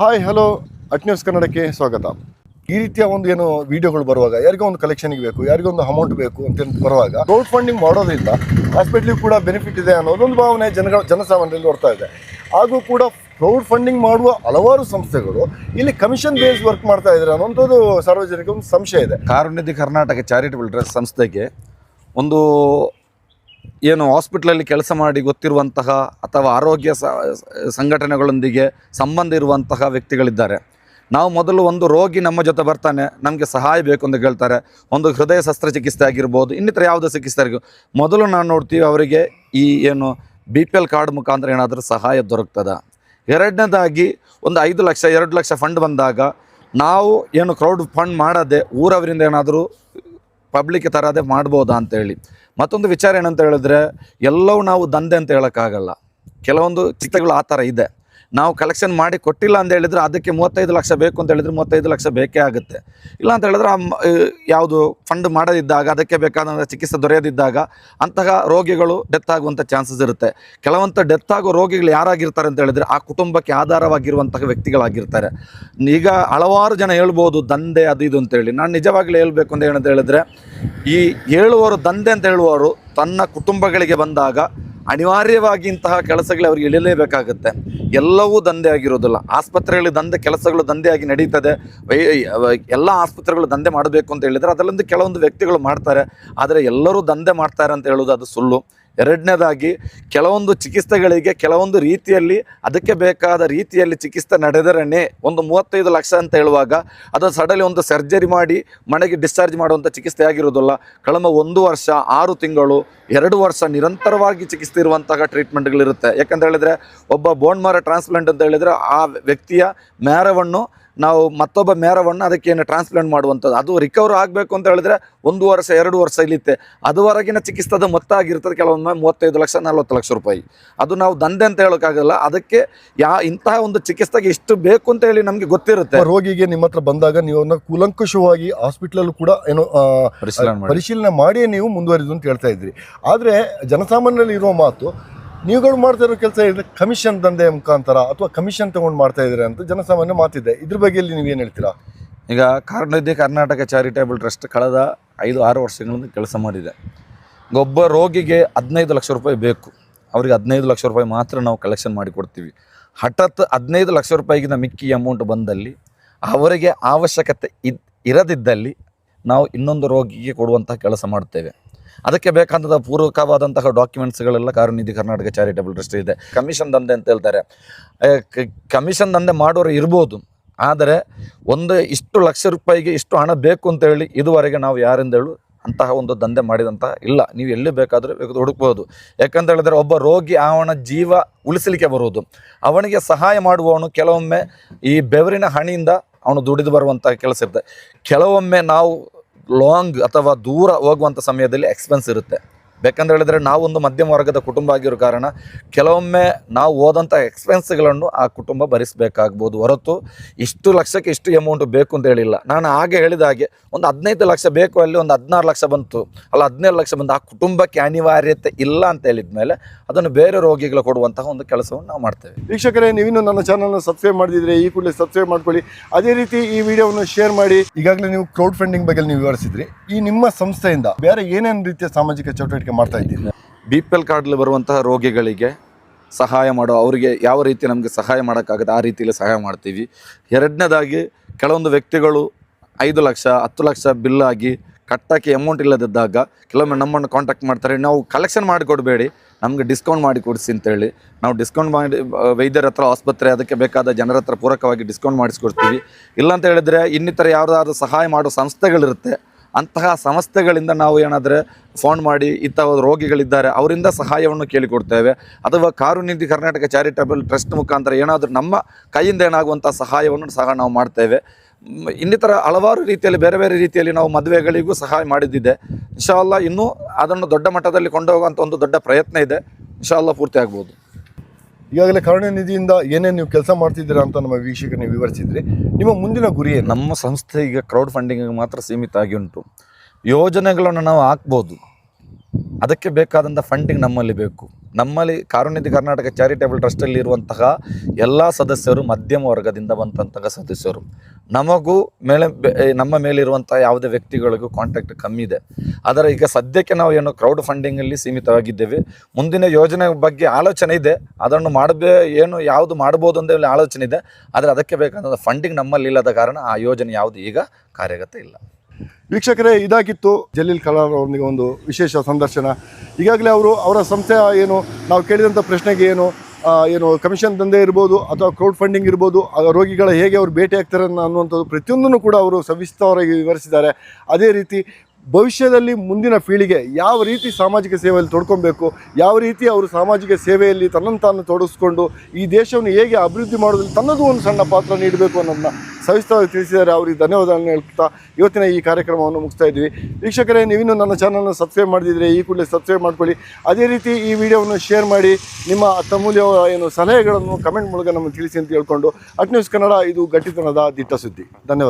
Hi hello at news ಕನ್ನಡಕ್ಕೆ ಸ್ವಾಗತ ಈ ರೀತಿಯ ಒಂದು ಏನು ವಿಡಿಯೋಗಳು ಬರುವಾಗ ಯಾರಿಗೋ ಒಂದು ಕಲೆಕ್ಷನ್ಗೆ ಬೇಕು, ಯಾರಿಗೋ ಒಂದು ಅಮೌಂಟ್ ಬೇಕು ಅಂತ ಬರುವಾಗ ಕ್ರೌಡ್ ಫಂಡಿಂಗ್ ಮಾಡೋದ್ರಿಂದ ಹಾಸ್ಪಿಟ್ಲಿಗೆ ಕೂಡ ಬೆನಿಫಿಟ್ ಇದೆ ಅನ್ನೋದೊಂದು ಭಾವನೆ ಜನಗಳ ಜನಸಾಮಾನ್ಯರಲ್ಲಿ ಬರ್ತಾ ಇದೆ. ಹಾಗೂ ಕೂಡ ಕ್ರೌಡ್ ಫಂಡಿಂಗ್ ಮಾಡುವ ಹಲವಾರು ಸಂಸ್ಥೆಗಳು ಇಲ್ಲಿ ಕಮಿಷನ್ ಬೇಸ್ ವರ್ಕ್ ಮಾಡ್ತಾ ಇದ್ದಾರೆ ಅನ್ನೋಂಥದ್ದು ಸಾರ್ವಜನಿಕ ಒಂದು ಸಂಶಯ ಇದೆ. ಕಾರುಣ್ಯದಿ ಕರ್ನಾಟಕ ಚಾರಿಟಬಲ್ ಟ್ರಸ್ಟ್ ಸಂಸ್ಥೆಗೆ ಒಂದು ಏನು ಹಾಸ್ಪಿಟ್ಲಲ್ಲಿ ಕೆಲಸ ಮಾಡಿ ಗೊತ್ತಿರುವಂತಹ ಅಥವಾ ಆರೋಗ್ಯ ಸಂಘಟನೆಗಳೊಂದಿಗೆ ಸಂಬಂಧ ಇರುವಂತಹ ವ್ಯಕ್ತಿಗಳಿದ್ದಾರೆ. ನಾವು ಮೊದಲು ಒಂದು ರೋಗಿ ನಮ್ಮ ಜೊತೆ ಬರ್ತಾನೆ, ನಮಗೆ ಸಹಾಯ ಬೇಕು ಅಂತ ಕೇಳ್ತಾರೆ. ಒಂದು ಹೃದಯ ಶಸ್ತ್ರಚಿಕಿತ್ಸೆ ಆಗಿರ್ಬೋದು, ಇನ್ನಿತರ ಯಾವುದೇ ಚಿಕಿತ್ಸೆ ಆಗಿರ್ಬೋದು. ಮೊದಲು ನಾವು ನೋಡ್ತೀವಿ ಅವರಿಗೆ ಈ ಏನು ಬಿ ಪಿ ಎಲ್ ಕಾರ್ಡ್ ಮುಖಾಂತರ ಏನಾದರೂ ಸಹಾಯ ದೊರಕ್ತದ. ಎರಡನೇದಾಗಿ ಒಂದು ಐದು ಲಕ್ಷ, ಎರಡು ಲಕ್ಷ ಫಂಡ್ ಬಂದಾಗ ನಾವು ಏನು ಕ್ರೌಡ್ ಫಂಡ್ ಮಾಡದೆ ಊರವರಿಂದ ಏನಾದರೂ ಪಬ್ಲಿಕ್ ತರದೆ ಮಾಡ್ಬೋದಾ ಅಂತೇಳಿ. ಮತ್ತೊಂದು ವಿಚಾರ ಏನಂತ ಹೇಳಿದ್ರೆ ಎಲ್ಲವೂ ನಾವು ದಂಧೆ ಅಂತ ಹೇಳೋಕ್ಕಾಗಲ್ಲ. ಕೆಲವೊಂದು ಚಿತ್ರಗಳು ಆ ಥರ ಇದೆ. ನಾವು ಕಲೆಕ್ಷನ್ ಮಾಡಿ ಕೊಟ್ಟಿಲ್ಲ ಅಂತ ಹೇಳಿದ್ರೆ ಅದಕ್ಕೆ ಮೂವತ್ತೈದು ಲಕ್ಷ ಬೇಕು ಅಂತ ಹೇಳಿದ್ರೆ ಮೂವತ್ತೈದು ಲಕ್ಷ ಬೇಕೇ ಆಗುತ್ತೆ. ಇಲ್ಲ ಅಂತ ಹೇಳಿದ್ರೆ ಯಾವುದು ಫಂಡ್ ಮಾಡದಿದ್ದಾಗ, ಅದಕ್ಕೆ ಬೇಕಾದಂಥ ಚಿಕಿತ್ಸೆ ದೊರೆಯದಿದ್ದಾಗ ಅಂತಹ ರೋಗಿಗಳು ಡೆತ್ ಆಗುವಂಥ ಚಾನ್ಸಸ್ ಇರುತ್ತೆ. ಕೆಲವಂಥ ಡೆತ್ ಆಗೋ ರೋಗಿಗಳು ಯಾರಾಗಿರ್ತಾರೆ ಅಂತ ಹೇಳಿದ್ರೆ ಆ ಕುಟುಂಬಕ್ಕೆ ಆಧಾರವಾಗಿರುವಂತಹ ವ್ಯಕ್ತಿಗಳಾಗಿರ್ತಾರೆ. ಈಗ ಹಲವಾರು ಜನ ಹೇಳ್ಬೋದು, ದಂಧೆ ಅದು ಇದು ಅಂತೇಳಿ ನಾನು ನಿಜವಾಗ್ಲೂ ಹೇಳಬೇಕು ಅಂತ ಏನಂತ ಹೇಳಿದ್ರೆ, ಈ ಹೇಳುವವರು ದಂಧೆ ಅಂತ ಹೇಳುವವರು ತನ್ನ ಕುಟುಂಬಗಳಿಗೆ ಬಂದಾಗ ಅನಿವಾರ್ಯವಾಗಿ ಇಂತಹ ಕೆಲಸಗಳು ಅವರಿಗೆ ಇಳಿಯಲೇಬೇಕಾಗುತ್ತೆ. ಎಲ್ಲವೂ ದಂಧೆ ಆಗಿರೋದಿಲ್ಲ. ಆಸ್ಪತ್ರೆಗಳಲ್ಲಿ ದಂಧೆ, ಕೆಲಸಗಳು ದಂಧೆಯಾಗಿ ನಡೀತದೆ. ಎಲ್ಲ ಆಸ್ಪತ್ರೆಗಳು ದಂಧೆ ಮಾಡಬೇಕು ಅಂತ ಹೇಳಿದರೆ ಅದರಲ್ಲೊಂದು ಕೆಲವೊಂದು ವ್ಯಕ್ತಿಗಳು ಮಾಡ್ತಾರೆ. ಆದರೆ ಎಲ್ಲರೂ ದಂಧೆ ಮಾಡ್ತಾರೆ ಅಂತ ಹೇಳೋದು ಅದು ಸುಳ್ಳು. ಎರಡನೇದಾಗಿ ಕೆಲವೊಂದು ಚಿಕಿತ್ಸೆಗಳಿಗೆ ಕೆಲವೊಂದು ರೀತಿಯಲ್ಲಿ ಅದಕ್ಕೆ ಬೇಕಾದ ರೀತಿಯಲ್ಲಿ ಚಿಕಿತ್ಸೆ ನಡೆದರೇ ಒಂದು ಮೂವತ್ತೈದು ಲಕ್ಷ ಅಂತ ಹೇಳುವಾಗ ಅದು ಸಡಲಿ ಒಂದು ಸರ್ಜರಿ ಮಾಡಿ ಮನೆಗೆ ಡಿಸ್ಚಾರ್ಜ್ ಮಾಡುವಂಥ ಚಿಕಿತ್ಸೆ ಆಗಿರೋದಿಲ್ಲ ಕಳೆದ ಒಂದು ವರ್ಷ, ಆರು ತಿಂಗಳು, ಎರಡು ವರ್ಷ ನಿರಂತರವಾಗಿ ಚಿಕಿತ್ಸೆ ಇರುವಂತಹ ಟ್ರೀಟ್ಮೆಂಟ್ಗಳಿರುತ್ತೆ ಯಾಕಂತ ಹೇಳಿದರೆ ಒಬ್ಬ ಬೋನ್ ಮಾರ ಟ್ರಾನ್ಸ್ಪ್ಲಾಂಟ್ ಅಂತ ಹೇಳಿದರೆ ಆ ವ್ಯಕ್ತಿಯ ಮ್ಯಾರವನ್ನು ನಾವು ಮತ್ತೊಬ್ಬ ಮೇರವನ್ನು ಅದಕ್ಕೇನು ಟ್ರಾನ್ಸ್ಪ್ಲಾಂಟ್ ಮಾಡುವಂಥದ್ದು. ಅದು ರಿಕವರ್ ಆಗಬೇಕು ಅಂತ ಹೇಳಿದ್ರೆ ಒಂದು ವರ್ಷ ಎರಡು ವರ್ಷ ಇಲ್ಲಿತ್ತೆ. ಅದುವರೆಗಿನ ಚಿಕಿತ್ಸದ ಮೊತ್ತ ಆಗಿರ್ತದೆ ಕೆಲವೊಮ್ಮೆ ಮೂವತ್ತೈದು ಲಕ್ಷ ನಲ್ವತ್ತು ಲಕ್ಷ ರೂಪಾಯಿ. ಅದು ನಾವು ದಂಧೆ ಅಂತ ಹೇಳೋಕ್ಕಾಗಲ್ಲ. ಅದಕ್ಕೆ ಯಾ ಇಂತಹ ಒಂದು ಚಿಕಿತ್ಸೆಗೆ ಇಷ್ಟು ಬೇಕು ಅಂತ ಹೇಳಿ ನಮಗೆ ಗೊತ್ತಿರುತ್ತೆ. ರೋಗಿಗೆ ನಿಮ್ಮ ಹತ್ರ ಬಂದಾಗ ನೀವು ಕೂಲಂಕುಷವಾಗಿ ಹಾಸ್ಪಿಟ್ಲಲ್ಲೂ ಕೂಡ ಏನೋ ಪರಿಶೀಲನೆ ಮಾಡಿ. ಪರಿಶೀಲನೆ ಮಾಡಿಯೇ ನೀವು ಮುಂದುವರಿದು ಅಂತ ಹೇಳ್ತಾ ಇದ್ರಿ. ಆದರೆ ಜನಸಾಮಾನ್ಯರಲ್ಲಿ ಇರುವ ಮಾತು ನೀವುಗಳು ಮಾಡ್ತಾ ಕೆಲಸ ಹೇಳಿದ್ರೆ ಕಮಿಷನ್ ದಂಧೆ ಮುಖಾಂತರ ಅಥವಾ ಕಮಿಷನ್ ತಗೊಂಡು ಮಾಡ್ತಾ ಇದ್ರೆ ಅಂತ ಜನಸಾಮಾನ್ಯ ಮಾತಿದೆ. ಇದ್ರ ಬಗ್ಗೆ ಇಲ್ಲಿ ನೀವೇನು ಹೇಳ್ತೀರಾ? ಈಗ ಕಾರುಣ್ಯದಿ ಕರ್ನಾಟಕ ಚಾರಿಟೇಬಲ್ ಟ್ರಸ್ಟ್ ಕಳೆದ ಐದು, ಆರು ವರ್ಷಗಳಿಂದ ಕೆಲಸ ಮಾಡಿದೆ. ಒಬ್ಬ ರೋಗಿಗೆ ಹದಿನೈದು ಲಕ್ಷ ರೂಪಾಯಿ ಬೇಕು. ಅವರಿಗೆ ಹದಿನೈದು ಲಕ್ಷ ರೂಪಾಯಿ ಮಾತ್ರ ನಾವು ಕಲೆಕ್ಷನ್ ಮಾಡಿ ಕೊಡ್ತೀವಿ. ಹಠಾತ್ ಹದಿನೈದು ಲಕ್ಷ ರೂಪಾಯಿಗಿಂತ ಮಿಕ್ಕಿ ಅಮೌಂಟ್ ಬಂದಲ್ಲಿ, ಅವರಿಗೆ ಅವಶ್ಯಕತೆ ಇರದಿದ್ದಲ್ಲಿ ನಾವು ಇನ್ನೊಂದು ರೋಗಿಗೆ ಕೊಡುವಂಥ ಕೆಲಸ ಮಾಡ್ತೇವೆ. ಅದಕ್ಕೆ ಬೇಕಾದಂಥ ಪೂರಕವಾದಂತಹ ಡಾಕ್ಯುಮೆಂಟ್ಸ್ಗಳೆಲ್ಲ ಕಾರುನಿಧಿ ಕರ್ನಾಟಕ ಚಾರಿಟಬಲ್ ಟ್ರಸ್ಟ್ ಇದೆ. ಕಮಿಷನ್ ದಂಧೆ ಅಂತ ಹೇಳ್ತಾರೆ. ಕಮಿಷನ್ ದಂಧೆ ಮಾಡೋರು ಇರ್ಬೋದು, ಆದರೆ ಒಂದು ಇಷ್ಟು ಲಕ್ಷ ರೂಪಾಯಿಗೆ ಇಷ್ಟು ಹಣ ಬೇಕು ಅಂತ ಹೇಳಿ ಇದುವರೆಗೆ ನಾವು ಯಾರಿಂದ ಹೇಳು ಅಂತಹ ಒಂದು ದಂಧೆ ಮಾಡಿದಂತಹ ಇಲ್ಲ. ನೀವು ಎಲ್ಲಿ ಬೇಕಾದರೂ ಬೇಕು, ಹುಡುಕ್ಬೋದು. ಯಾಕಂತ ಹೇಳಿದ್ರೆ ಒಬ್ಬ ರೋಗಿ ಅವನ ಜೀವ ಉಳಿಸಲಿಕ್ಕೆ ಬರುವುದು. ಅವನಿಗೆ ಸಹಾಯ ಮಾಡುವವನು ಕೆಲವೊಮ್ಮೆ ಈ ಬೆವರಿನ ಹಣಿಯಿಂದ ಅವನು ದುಡಿದು ಬರುವಂಥ ಕೆಲಸ ಇರ್ತದೆ. ಕೆಲವೊಮ್ಮೆ ನಾವು ಲಾಂಗ್ ಅಥವಾ ದೂರ ಹೋಗುವಂಥ ಸಮಯದಲ್ಲಿ ಎಕ್ಸ್ಪೆನ್ಸ್ ಇರುತ್ತೆ. ಬೇಕಂತ ಹೇಳಿದ್ರೆ ನಾವೊಂದು ಮಧ್ಯಮ ವರ್ಗದ ಕುಟುಂಬ ಆಗಿರೋ ಕಾರಣ ಕೆಲವೊಮ್ಮೆ ನಾವು ಹೋದಂಥ ಎಕ್ಸ್ಪೆನ್ಸ್ಗಳನ್ನು ಆ ಕುಟುಂಬ ಭರಿಸಬೇಕಾಗ್ಬೋದು. ಹೊರತು ಇಷ್ಟು ಲಕ್ಷಕ್ಕೆ ಇಷ್ಟು ಅಮೌಂಟ್ ಬೇಕು ಅಂತ ಹೇಳಿಲ್ಲ. ನಾನು ಹಾಗೆ ಹೇಳಿದ ಹಾಗೆ ಒಂದು ಹದಿನೈದು ಲಕ್ಷ ಬೇಕು ಅಲ್ಲಿ ಒಂದು ಹದಿನಾರು ಲಕ್ಷ ಬಂತು. ಅಲ್ಲ ಹದಿನೇಳು ಲಕ್ಷ ಬಂದು ಆ ಕುಟುಂಬಕ್ಕೆ ಅನಿವಾರ್ಯತೆ ಇಲ್ಲ ಅಂತ ಹೇಳಿದ ಮೇಲೆ ಅದನ್ನು ಬೇರೆ ರೋಗಿಗಳು ಕೊಡುವಂತಹ ಒಂದು ಕೆಲಸವನ್ನು ನಾವು ಮಾಡ್ತೇವೆ. ವೀಕ್ಷಕರೇ ನೀವು ನನ್ನ ಚಾನಲ್ನ ಸಬ್ಸ್ಕ್ರೈಬ್ ಮಾಡಿದ್ರೆ ಈ ಕೂಡಲೇ ಸಬ್ಸ್ಕ್ರೈಬ್ ಮಾಡ್ಕೊಳ್ಳಿ. ಅದೇ ರೀತಿ ಈ ವಿಡಿಯೋವನ್ನು ಶೇರ್ ಮಾಡಿ. ಈಗಾಗಲೇ ನೀವು ಕ್ರೌಡ್ ಫಂಡಿಂಗ್ ಬಗ್ಗೆ ನೀವು ವಿವರಿಸಿದ್ರಿ. ಈ ನಿಮ್ಮ ಸಂಸ್ಥೆಯಿಂದ ಬೇರೆ ಏನೇನು ರೀತಿಯ ಸಾಮಾಜಿಕ ಚಟುವಟಿಕೆ ಮಾಡ್ತಾ ಇದ್ದೀನಿ ಬಿ ಪಿ ಎಲ್ ಕಾರ್ಡ್ಲಿ ಬರುವಂತಹ ರೋಗಿಗಳಿಗೆ ಸಹಾಯ ಮಾಡೋ, ಅವರಿಗೆ ಯಾವ ರೀತಿ ನಮಗೆ ಸಹಾಯ ಮಾಡೋಕ್ಕಾಗುತ್ತೆ ಆ ರೀತಿಯಲ್ಲಿ ಸಹಾಯ ಮಾಡ್ತೀವಿ. ಎರಡನೇದಾಗಿ ಕೆಲವೊಂದು ವ್ಯಕ್ತಿಗಳು ಐದು ಲಕ್ಷ, ಹತ್ತು ಲಕ್ಷ ಬಿಲ್ ಆಗಿ ಕಟ್ಟಕ್ಕೆ ಅಮೌಂಟ್ ಇಲ್ಲದಿದ್ದಾಗ ಕೆಲವೊಮ್ಮೆ ನಮ್ಮನ್ನು ಕಾಂಟ್ಯಾಕ್ಟ್ ಮಾಡ್ತಾರೆ, ನಾವು ಕಲೆಕ್ಷನ್ ಮಾಡಿ ಕೊಡಬೇಡಿ ನಮಗೆ ಡಿಸ್ಕೌಂಟ್ ಮಾಡಿ ಕೊಡಿಸಿ ಅಂತೇಳಿ. ನಾವು ಡಿಸ್ಕೌಂಟ್ ಮಾಡಿ, ವೈದ್ಯರ ಹತ್ರ, ಆಸ್ಪತ್ರೆ, ಅದಕ್ಕೆ ಬೇಕಾದ ಜನರ ಹತ್ರ ಪೂರಕವಾಗಿ ಡಿಸ್ಕೌಂಟ್ ಮಾಡಿಸ್ಕೊಡ್ತೀವಿ. ಇಲ್ಲ ಅಂತ ಹೇಳಿದ್ರೆ ಇನ್ನಿತರ ಯಾವುದಾದ್ರೂ ಸಹಾಯ ಮಾಡೋ ಸಂಸ್ಥೆಗಳಿರುತ್ತೆ ಅಂತಹ ಸಂಸ್ಥೆಗಳಿಂದ ನಾವು ಏನಾದರೆ ಫೋನ್ ಮಾಡಿ ಇಂತಹ ರೋಗಿಗಳಿದ್ದಾರೆ, ಅವರಿಂದ ಸಹಾಯವನ್ನು ಕೇಳಿಕೊಡ್ತೇವೆ. ಅಥವಾ ಕಾರುನಿಧಿ ಕರ್ನಾಟಕ ಚಾರಿಟಬಲ್ ಟ್ರಸ್ಟ್ ಮುಖಾಂತರ ಏನಾದರೂ ನಮ್ಮ ಕೈಯಿಂದ ಏನಾಗುವಂಥ ಸಹಾಯವನ್ನು ಸಹ ನಾವು ಮಾಡ್ತೇವೆ. ಇನ್ನಿತರ ಹಲವಾರು ರೀತಿಯಲ್ಲಿ, ಬೇರೆ ಬೇರೆ ರೀತಿಯಲ್ಲಿ ನಾವು ಮದುವೆಗಳಿಗೂ ಸಹಾಯ ಮಾಡಿದ್ದಿದೆ. ಇನ್ಶಾಲ್ಲ ಇನ್ನೂ ಅದನ್ನು ದೊಡ್ಡ ಮಟ್ಟದಲ್ಲಿ ಕೊಂಡೋಗುವಂಥ ಒಂದು ದೊಡ್ಡ ಪ್ರಯತ್ನ ಇದೆ. ಇನ್ಶಾಲ್ಲ ಪೂರ್ತಿ ಆಗ್ಬೋದು. ಈಗಾಗಲೇ ಕರುಣೆ ನಿಧಿಯಿಂದ ಏನೇನು ನೀವು ಕೆಲಸ ಮಾಡ್ತಿದ್ದೀರಾ ಅಂತ ನಮ್ಮ ವೀಕ್ಷಕರು ನೀವು ವಿವರಿಸಿದ್ರಿ. ನಿಮ್ಮ ಮುಂದಿನ ಗುರಿ ನಮ್ಮ ಸಂಸ್ಥೆ ಈಗ ಕ್ರೌಡ್ ಫಂಡಿಂಗ್ ಮಾತ್ರ ಸೀಮಿತ ಆಗಿ ಉಂಟು. ಯೋಜನೆಗಳನ್ನು ನಾವು ಹಾಕ್ಬೋದು. ಅದಕ್ಕೆ ಬೇಕಾದಂಥ ಫಂಡಿಂಗ್ ನಮ್ಮಲ್ಲಿ ಬೇಕು. ನಮ್ಮಲ್ಲಿ ಕಾರುಣ್ಯತಿ ಕರ್ನಾಟಕ ಚಾರಿಟೇಬಲ್ ಟ್ರಸ್ಟಲ್ಲಿ ಇರುವಂತಹ ಎಲ್ಲ ಸದಸ್ಯರು ಮಧ್ಯಮ ವರ್ಗದಿಂದ ಬಂದಂತಹ ಸದಸ್ಯರು. ನಮಗೂ ಮೇಲೆ ನಮ್ಮ ಮೇಲಿರುವಂಥ ಯಾವುದೇ ವ್ಯಕ್ತಿಗಳಿಗೂ ಕಾಂಟ್ಯಾಕ್ಟ್ ಕಮ್ಮಿ ಇದೆ. ಆದರೆ ಈಗ ಸದ್ಯಕ್ಕೆ ನಾವು ಏನು ಕ್ರೌಡ್ ಫಂಡಿಂಗಲ್ಲಿ ಸೀಮಿತವಾಗಿದ್ದೇವೆ. ಮುಂದಿನ ಯೋಜನೆ ಬಗ್ಗೆ ಆಲೋಚನೆ ಇದೆ. ಅದನ್ನು ಮಾಡಬೇ ಏನು ಯಾವುದು ಮಾಡ್ಬೋದು ಅಂತ ಆಲೋಚನೆ ಇದೆ. ಆದರೆ ಅದಕ್ಕೆ ಬೇಕಾದಂಥ ಫಂಡಿಂಗ್ ನಮ್ಮಲ್ಲಿ ಇಲ್ಲದ ಕಾರಣ ಆ ಯೋಜನೆ ಯಾವುದು ಈಗ ಕಾರ್ಯಗತ ಇಲ್ಲ. ವೀಕ್ಷಕರೇ, ಇದಾಗಿತ್ತು ಜಲೀಲ್ ಕಲಾರ್ ಅವರೊಂದಿಗೆ ಒಂದು ವಿಶೇಷ ಸಂದರ್ಶನ. ಈಗಾಗಲೇ ಅವರು ಅವರ ಸಂಸ್ಥೆ ಏನು, ನಾವು ಕೇಳಿದಂಥ ಪ್ರಶ್ನೆಗೆ ಏನು ಏನು ಕಮಿಷನ್ ದಂಧೆ ಇರ್ಬೋದು ಅಥವಾ ಕ್ರೌಡ್ ಫಂಡಿಂಗ್ ಇರ್ಬೋದು ರೋಗಿಗಳ ಹೇಗೆ ಅವರು ಭೇಟಿ ಆಗ್ತಾರೆ ಅನ್ನೋ- ಅನ್ನುವಂಥದ್ದು ಪ್ರತಿಯೊಂದನ್ನು ಕೂಡ ಅವರು ಸವಿಸ್ತಾರವಾಗಿ ವಿವರಿಸಿದ್ದಾರೆ. ಅದೇ ರೀತಿ ಭವಿಷ್ಯದಲ್ಲಿ ಮುಂದಿನ ಪೀಳಿಗೆ ಯಾವ ರೀತಿ ಸಾಮಾಜಿಕ ಸೇವೆಯಲ್ಲಿ ತೊಡ್ಕೊಬೇಕು, ಯಾವ ರೀತಿ ಅವರು ಸಾಮಾಜಿಕ ಸೇವೆಯಲ್ಲಿ ತನ್ನನ್ನು ತಾನು ತೊಡಗಿಸ್ಕೊಂಡು ಈ ದೇಶವನ್ನು ಹೇಗೆ ಅಭಿವೃದ್ಧಿ ಮಾಡೋದ್ರಲ್ಲಿ ತನ್ನದು ಒಂದು ಸಣ್ಣ ಪಾತ್ರ ನೀಡಬೇಕು ಅನ್ನೋದನ್ನ ಸವಿಸ್ತರವಾಗಿ ತಿಳಿಸಿದ್ದಾರೆ. ಅವರಿಗೆ ಧನ್ಯವಾದಗಳನ್ನು ಹೇಳ್ತಾ ಇವತ್ತಿನ ಈ ಕಾರ್ಯಕ್ರಮವನ್ನು ಮುಗಿಸ್ತಾ ಇದ್ವಿ ವೀಕ್ಷಕರೇ ನೀವಿನ್ನೂ ನನ್ನ ಚಾನಲ್ನ ಸಬ್ಸ್ಕ್ರೈಬ್ ಮಾಡಿದರೆ ಈ ಕೂಡಲೇ ಸಬ್ಸ್ಕ್ರೈಬ್ ಮಾಡ್ಕೊಳ್ಳಿ. ಅದೇ ರೀತಿ ಈ ವಿಡಿಯೋವನ್ನು ಶೇರ್ ಮಾಡಿ ನಿಮ್ಮ ಅತ್ತಮೂಲ್ಯ ಏನು ಸಲಹೆಗಳನ್ನು ಕಮೆಂಟ್ ಮೂಲಕ ನಮಗೆ ತಿಳಿಸಿ ಅಂತ ಹೇಳ್ಕೊಂಡು. ಅಟ್ ನ್ಯೂಸ್ ಕನ್ನಡ, ಇದು ಗಟ್ಟಿತನದ ದಿಟ್ಟ ಸುದ್ದಿ ಧನ್ಯವಾದ.